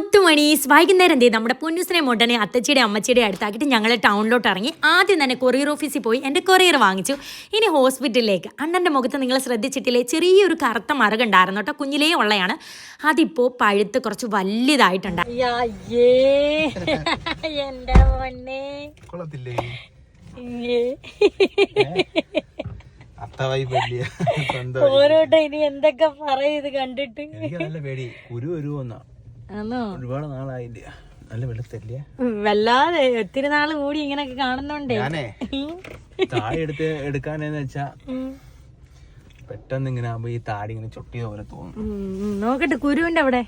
മുത്തുമണീസ് വൈകുന്നേരം എന്ത് നമ്മുടെ പൊന്നൂസിനെ മോട്ടനെ അത്തച്ചിയുടെ അമ്മച്ചിയുടെ അടുത്താക്കിയിട്ട് ഞങ്ങൾ ടൗണിലോട്ട് ഇറങ്ങി. ആദ്യം തന്നെ കൊറിയർ ഓഫീസിൽ പോയി എന്റെ കൊറിയർ വാങ്ങിച്ചു. ഇനി ഹോസ്പിറ്റലിലേക്ക്. അണ്ണന്റെ മുഖത്ത് നിങ്ങൾ ശ്രദ്ധിച്ചിട്ടില്ലേ? ചെറിയൊരു കറുത്ത മറുകുണ്ടായിരുന്നു കേട്ടോ. കുഞ്ഞിലേ ഉള്ളയാണ്. അതിപ്പോൾ പഴുത്ത് കുറച്ച് വലിയതായിട്ടുണ്ട് ഓരോട്ടോ ഇനി എന്തൊക്കെ പറയും ഇത് കണ്ടിട്ട്? നല്ല പേടി. കുരു ഒരു ആണോ ഒരുപാട് നാളായില്ല? നല്ല വെളുത്തല്ലേ? വല്ലാതെ ഒത്തിരി നാൾ കൂടി ഇങ്ങനൊക്കെ കാണുന്നുണ്ടേ. ഞാനേ താടി എടുത്ത് എടുക്കാനെന്ന് വെച്ചാ പെട്ടെന്ന് ഇങ്ങനെ ആകുമ്പോ ഈ താടി ഇങ്ങനെ ചൊട്ടിയ പോലെ തോന്നും. നോക്കട്ടെ കുരുവിന്റെ അവിടെ.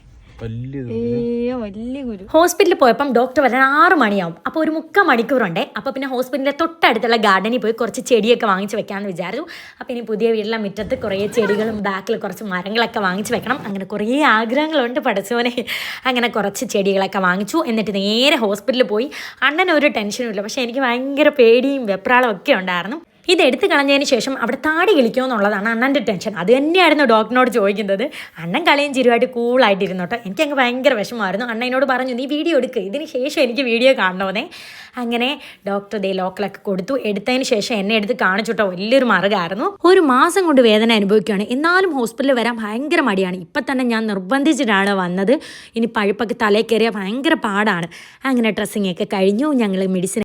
ഹോസ്പിറ്റലിൽ പോയപ്പം ഡോക്ടർ വരാൻ ആറ് മണിയാവും. അപ്പോൾ ഒരു മുക്കാൽ മണിക്കൂറുണ്ട് അപ്പോൾ പിന്നെ ഹോസ്പിറ്റലിന്റെ തൊട്ടടുത്തുള്ള ഗാർഡനിൽ പോയി കുറച്ച് ചെടിയൊക്കെ വാങ്ങിച്ചു വെക്കാമെന്ന് വിചാരിച്ചു. അപ്പോൾ ഇനി പുതിയ വീട്ടിലെ മുറ്റത്ത് കുറേ ചെടികളും ബാക്കിൽ കുറച്ച് മരങ്ങളൊക്കെ വാങ്ങിച്ചു വെക്കണം. അങ്ങനെ കുറേ ആഗ്രഹങ്ങളുണ്ട് പഠിച്ചവനെ അങ്ങനെ കുറച്ച് ചെടികളൊക്കെ വാങ്ങിച്ചു. എന്നിട്ട് നേരെ ഹോസ്പിറ്റലിൽ പോയി. അണ്ണൻ ഒരു ടെൻഷനും ഇല്ല. പക്ഷേ എനിക്ക് ഭയങ്കര പേടിയും വെപ്രാളം ഒക്കെ ഉണ്ടായിരുന്നു. ഇത് എടുത്തു കളഞ്ഞതിന് ശേഷം അവിടെ താടി കിളിക്കുമോ എന്നുള്ളതാണ് അണ്ണന്റെ ടെൻഷൻ. അത് തന്നെയായിരുന്നു ഡോക്ടറിനോട് ചോദിക്കുന്നത്. അണ്ണൻ കളിയും ചിരുവായിട്ട് കൂളായിട്ടിരുന്നു കേട്ടോ എനിക്ക് അങ്ങ് ഭയങ്കര വിഷമമായിരുന്നു. അണ്ണനോട് പറഞ്ഞു നീ വീഡിയോ എടുക്കുക ഇതിന് ശേഷം എനിക്ക് വീഡിയോ കാണണമെന്നേ അങ്ങനെ ഡോക്ടർ ദേ ലോക്കലൊക്കെ കൊടുത്തു. എടുത്തതിന് ശേഷം എന്നെ എടുത്ത് കാണിച്ചു കേട്ടോ വലിയൊരു മറുകായിരുന്നു. ഒരു മാസം കൊണ്ട് വേദന അനുഭവിക്കുകയാണ്. എന്നാലും ഹോസ്പിറ്റലിൽ വരാൻ ഭയങ്കര മടിയാണ്. ഇപ്പം തന്നെ ഞാൻ നിർബന്ധിച്ചിട്ടാണ് വന്നത്. ഇനി പഴുപ്പൊക്കെ തലേ കയറിയാൽ ഭയങ്കര പാടാണ്. അങ്ങനെ ഡ്രസ്സിങ് ഒക്കെ കഴിഞ്ഞു. ഞങ്ങൾ മെഡിസിൻ